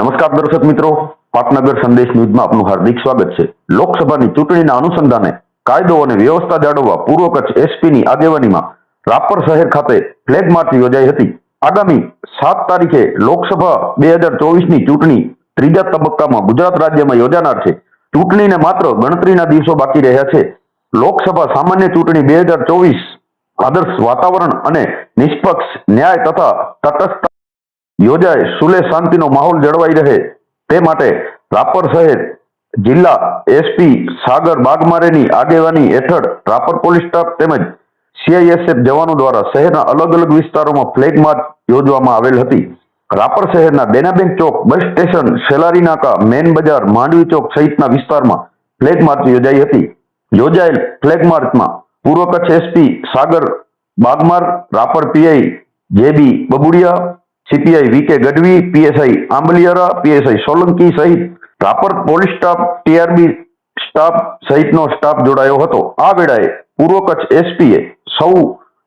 નમસ્કાર દર્શક મિત્રો, પાટનગર સંદેશ ન્યૂઝમાં આપનું હાર્દિક સ્વાગત છે. લોકસભાની ચૂંટણીના અનુસંધાને કાયદો અને વ્યવસ્થા જાળવવા પૂર્વ કચ્છ એસપીની આગેવાનીમાં રાપર શહેર ખાતે ફ્લેગ માર્ચ યોજાઈ હતી. આગામી સાત તારીખે લોકસભા બે હજાર ચોવીસની ચૂંટણી ત્રીજા તબક્કામાં ગુજરાત રાજ્યમાં યોજાનાર છે. ચૂંટણીને માત્ર ગણતરીના દિવસો બાકી રહ્યા છે. લોકસભા સામાન્ય ચૂંટણી બે હજાર ચોવીસ આદર્શ વાતાવરણ અને નિષ્પક્ષ ન્યાય તથા તટસ્થ યોજાય સુલે શાંતિનો માહોલ જળવાઈ રહે. તે માટે રાપર શહેર જિલ્લા એસપી સાગર બાગમારેની આગેવાની હેઠળ રાપર પોલીસ સ્ટાફ તેમજ સીઆઈએસએફ જવાનો દ્વારા શહેરના અલગ અલગ વિસ્તારોમાં ફ્લેગ માર્ચ યોજવામાં આવેલ હતી. રાપર શહેરના દેનાબેન ચોક બસ સ્ટેશન, શેલારી નાકા, મેન બજાર, માંડવી ચોક સહિતના વિસ્તારમાં ફ્લેગ માર્ચ યોજાઈ હતી. યોજાયેલ ફ્લેગ માર્ચમાં પૂર્વ Kutch SP Sagar Bagmar, Rapar PI JB Babudiya CPI VK Gadhvi, PSI Ambaliyara, PSI Solanki સહિત Rapar police staff, TRB staff સહિતનો સ્ટાફ જોડાયો હતો. આ વેળાએ પૂર્વ કચ્છ એસપીએ સૌ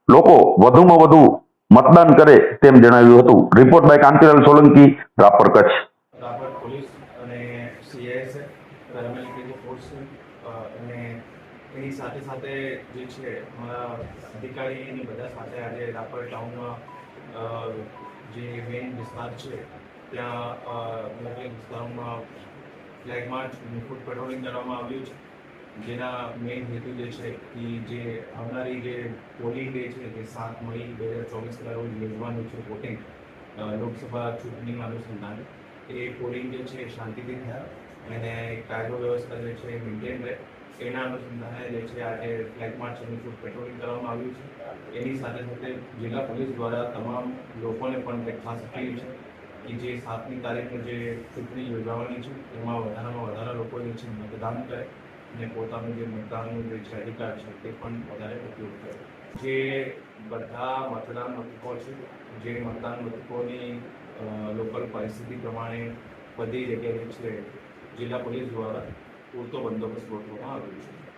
લોકો વધુમાં વધુ મતદાન કરે તેમ જણાવ્યું હતું. Report by Kantilal Solanki, Rapar Kutch. એની સાથે સાથે જે છે, અમારા અધિકારીની બધા સાથે આજે રાપર ટાઉનમાં જે મેઇન વિસ્તાર છે, ત્યાં મોકલિંગ વિસ્તારોમાં ફ્લેગ માર્ચ મુકુટ પેટ્રોલિંગ કરવામાં આવ્યું છે. જેના મેઇન હેતુ જે છે કે જે આવનારી જે પોલિંગ ડે છે, જે સાત મઈ બે હજાર ચોવીસના રોજ યોજવાનું છે વોટિંગ લોકસભા ચૂંટણીના અનુસંધાને. એ પોલિંગ જે છે એ શાંતિથી થયા. અને કાયદો વ્યવસ્થા જે છે એ મેન્ટેન રહે. એના અનુસંધાને જે છે, આજે ફ્લેગ માર્ચ અને ફૂટ પેટ્રોલિંગ કરવામાં આવ્યું છે. એની સાથે સાથે જિલ્લા પોલીસ દ્વારા તમામ લોકોને પણ દેખાસ ખાસ અપીલ છે કે જે સાતમી તારીખે જે ચૂંટણી યોજાવાની છે, એમાં વધારામાં વધારે લોકો જે છે, મતદાન કરે અને પોતાનું જે મતદાનનું જે છે, અધિકાર છે, તે પણ વધારે ઉપયોગ કરે. જે બધા મતદાન મથકો છે, જે મતદાન મથકોની લોકલ પરિસ્થિતિ પ્રમાણે બધી જગ્યાએ છે, જિલ્લા પોલીસ દ્વારા પૂરતો બંદોબસ્ત ગોઠવવામાં આવ્યો છે